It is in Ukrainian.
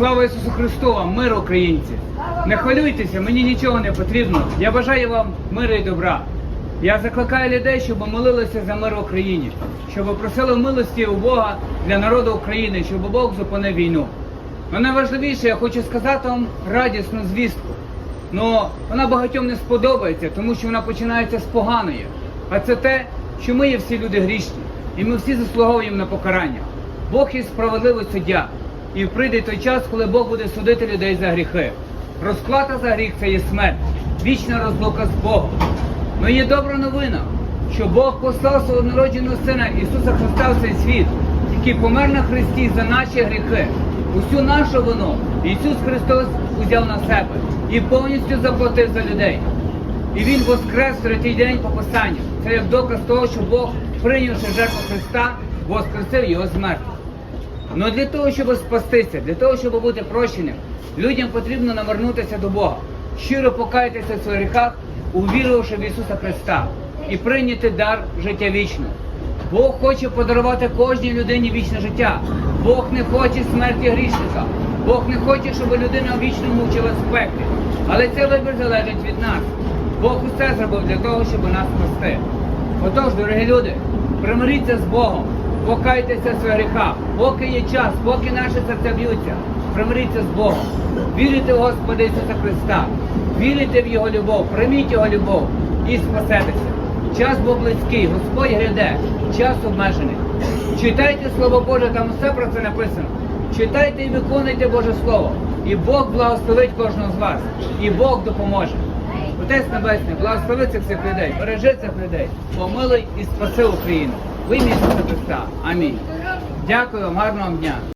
Слава Ісусу Христу мир українці! Не хвилюйтеся, мені нічого не потрібно. Я бажаю вам миру і добра. Я закликаю людей, щоб молилися за мир в Україні, щоб просили милості у Бога для народу України, щоб Бог зупинив війну. Но найважливіше, я хочу сказати вам радісну звістку. Ну, вона багатьом не сподобається, тому що вона починається з поганої. А це те, що ми є всі люди грішні, і ми всі заслуговуємо на покарання. Бог є справедливий суддя. І прийде той час, коли Бог буде судити людей за гріхи. Розплата за гріх це є смерть, вічна розлука з Богом. Ну є добра новина, що Бог послав свого народженого Сина Ісуса Христа в цей світ, який помер на Христі за наші гріхи. Усю нашу вину Ісус Христос узяв на себе і повністю заплатив за людей. І Він воскрес третій день по Писанню. Це як доказ того, що Бог, прийнявши жертву Христа, воскресив його з мертвих. Ну для того, щоб спастися, для того, щоб бути прощеним, людям потрібно навернутися до Бога, щиро покаятися в своїх гріхах, увірувавши в Ісуса Христа і прийняти дар життя вічного. Бог хоче подарувати кожній людині вічне життя. Бог не хоче смерті грішника. Бог не хоче, щоб людина вічно мучила в спеклі. Але цей вибір залежить від нас. Бог усе зробив для того, щоб нас спасти. Отож, дорогі люди, примиріться з Богом, покайтеся своїх гріхах, поки є час, поки наші серця б'ються, примиріться з Богом, вірите в Господа Ісуса Христа, вірите в Його любов, прийміть Його любов і спасетеся. Час був близький, Господь гряде, час обмежений. Читайте Слово Боже, там все про це написано. Читайте і виконуйте Боже Слово. І Бог благословить кожного з вас, і Бог допоможе. Отець Небесний, благослови цих всіх людей, бережи цих людей, помилуй і спаси Україну. В ім'я Ісуса Христа. Амінь. Дякую вам, гарного дня.